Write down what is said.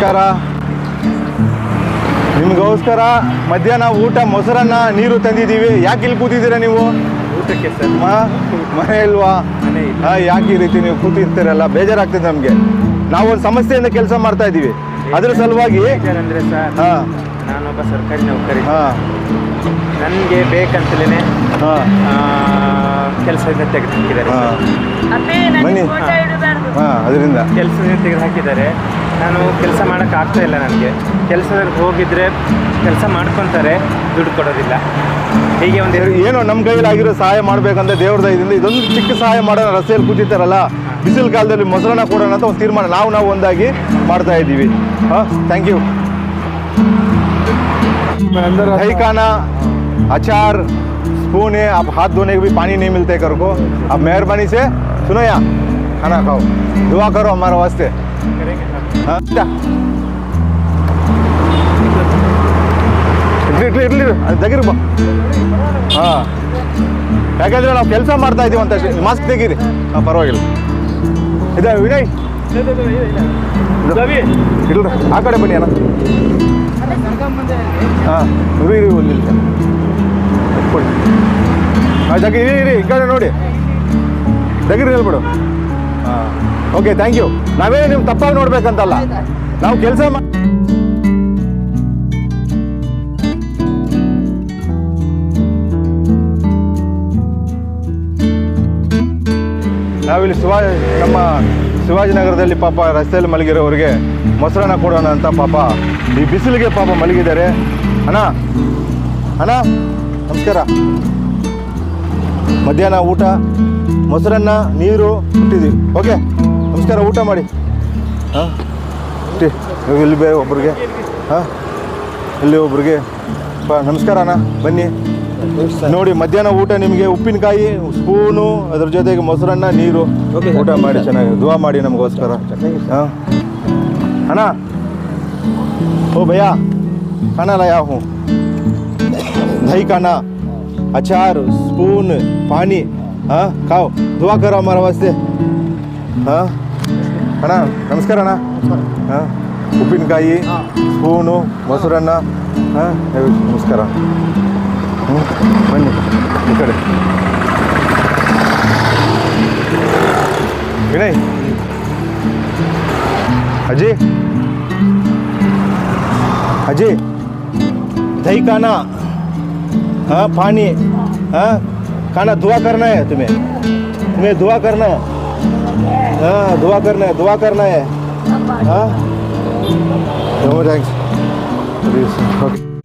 ನಮಸ್ಕಾರ. ನಿಮ್ಗೋಸ್ಕರ ಮಧ್ಯಾಹ್ನ ಊಟ ಮೊಸರನ್ನ ನೀರು ತಂದಿದ್ದೀವಿ. ಯಾಕೆ ಇಲ್ಲಿ ಕೂತಿದ್ದೀರಾ ನೀವು? ಊಟಕ್ಕೆ ಸರ್. ಮನೆ ಇಲ್ವಾ. ಹಾ, ಯಾಕೆ ಈ ರೀತಿ ನೀವು ಕೂತಿರ್ತೀರಲ್ಲ? ಬೇಜಾರಾಗ್ತದೆ ನಮಗೆ. ನಾವು ಒಂದು ಸಮಸ್ಯೆಯಿಂದ ಕೆಲಸ ಮಾಡ್ತಾ ಇದ್ದೀವಿ. ಅದ್ರ ಸಲುವಾಗಿ ಅಂದ್ರೆ ಸರ್ ಹಾ. ನಾನೊಬ್ಬ ಸರ್ಕಾರಿ ನೌಕರಿ. ಹಾ. ನನಗೆ ಬೇಕಂತಲೇ ಹಾ. ಕೆಲಸದಿಂದ ತೆಗೆದು ಹಾಕಿದ್ದಾರೆ ಬನ್ನಿ. ಹಾ ಅದರಿಂದ. ಕೆಲಸದಿಂದ ತೆಗೆದು ಹಾಕಿದ್ದಾರೆ. ನಾನು ಕೆಲಸ ಮಾಡೋಕೆ ಆಗ್ತಾ ಇಲ್ಲ ನನಗೆ ಕೆಲಸದಲ್ಲಿ ಹೋಗಿದ್ರೆ ಕೆಲಸ ಮಾಡ್ಕೊತಾರೆ ದುಡ್ಡು ಕೊಡೋದಿಲ್ಲ ಹೀಗೆ ಒಂದು ಸರಿ, ಏನೋ ನಮ್ಮ ಕೈಲಾಗಿರೋ ಸಹಾಯ ಮಾಡ್ಬೇಕಂತ ದೇವ್ರ ದಯದಿಂದ ಇದೊಂದು ಚಿಕ್ಕ ಸಹಾಯ ಮಾಡೋಣ ರಸ್ತೆಯಲ್ಲಿ ಕೂತಿರ್ತಾರಲ್ಲ ಬಿಸಿಲು ಕಾಲದಲ್ಲಿ ಮೊಸರನ್ನ ಕೊಡೋಣ ಅಂತ ಒಂದು ತೀರ್ಮಾನ ನಾವು ನಾವು ಒಂದಾಗಿ ಮಾಡ್ತಾ ಇದ್ದೀವಿ ಹಾಂ ಥ್ಯಾಂಕ್ ಯು दही खाना अचार स्पून है आप हाथ धोने के भी पानी नहीं मिलते कर को आप मेहरबानी से सुनो यहाँ खाना खाओ दुआ करो हमारे वास्ते ಇಡ್ಲಿ ಇಡ್ಲಿ ಇಡ್ಲಿ ತೆಗಿರಿ, ಬಾ. ಹಾಂ. ಯಾಕಂದರೆ ನಾವು ಕೆಲಸ ಮಾಡ್ತಾ ಇದ್ದೀವಿ ಅಂತ ಮಾಸ್ಕ್ ತೆಗೀರಿ. ಹಾಂ, ಪರವಾಗಿಲ್ಲ. ಇದೆ, ವಿನಯ್? ಇಲ್ಲ ಆ ಕಡೆ ಬನ್ನಿ, ಅಣ್ಣ. ಹಾಂ, ಇರಿ ಒಂದು ಕೊಡಿ. ಹಾಂ ತೆಗಿ, ಇರಿ ಇರಿ, ಈ ಕಡೆ ನೋಡಿ. ತೆಗಿರಿ, ಹೇಳ್ಬಿಡು. ಹಾಂ. ಓಕೆ ಥ್ಯಾಂಕ್ ಯು ನಾವೇ ನಿಮ್ಗೆ ತಪ್ಪಾಗಿ ನೋಡ್ಬೇಕಂತಲ್ಲ. ನಾವು ಕೆಲಸ ಮಾ ನಾವಿಲ್ಲಿ ಶಿವಾ ನಮ್ಮ ಶಿವಾಜಿನಗರದಲ್ಲಿ ಪಾಪ ರಸ್ತೆಯಲ್ಲಿ ಮಲಗಿರೋರಿಗೆ ಮೊಸರನ್ನ ಕೊಡೋಣ ಅಂತ ಪಾಪ ಈ ಬಿಸಿಲಿಗೆ ಪಾಪ ಮಲಗಿದ್ದಾರೆ. ಅಣ್ಣ ಅಣ್ಣ, ನಮಸ್ಕಾರ. ಮಧ್ಯಾಹ್ನ ಊಟ, ಮೊಸರನ್ನ, ನೀರು ಇಟ್ಟಿದ್ದೀವಿ ಓಕೆ ನಮಸ್ಕಾರ ಊಟ ಮಾಡಿ. ಹಾಂ? ಇಲ್ಲಿ ಬೇರೆ ಒಬ್ರಿಗೆ. ಹಾಂ? ಇಲ್ಲಿ ಒಬ್ರಿಗೆ. ಬಾ ನಮಸ್ಕಾರ ಅಣ್ಣ ಬನ್ನಿ. ನೋಡಿ ಮಧ್ಯಾಹ್ನ ಊಟ ನಿಮಗೆ ಉಪ್ಪಿನಕಾಯಿ ಸ್ಪೂನು ಅದ್ರ ಜೊತೆಗೆ ಮೊಸರನ್ನ ನೀರು. ಊಟ ಮಾಡಿ ಚೆನ್ನಾಗಿ. ದುವ ಮಾಡಿ ನಮಗೋಸ್ಕರ. ಹಾಂ? ಅಣ್ಣ. ಓ ಭಯ ಖಾನಲ್ಲ ಯಾವ ಹ್ಞೂ ದಹಿ ಖಾನ ಅಚಾರ್ ಸ್ಪೂನ್ ಪಾನಿ. ಹಾಂ? ಕಾವ್. ದುವಾ ಕರೋ ಹಮಾರ ಹಾಂ? ಅಣ್ಣ ನಮಸ್ಕಾರ ಅಣ್ಣ ಹಾಂ ಉಪ್ಪಿನಕಾಯಿ ಸ್ಪೂನು ಮೊಸರನ್ನ ಹಾಂ ನಮಸ್ಕಾರ ಹ್ಞೂ ಬನ್ನಿ ಈ ಕಡೆ ವಿನಯ್ ಅಜಯ್ अजय दही खाना हाँ पानी हाँ खाना दुआ करना है तुम्हें तुम्हें दुआ करना है हाँ दुआ करना है दुआ करना है। हाँ? Thanks okay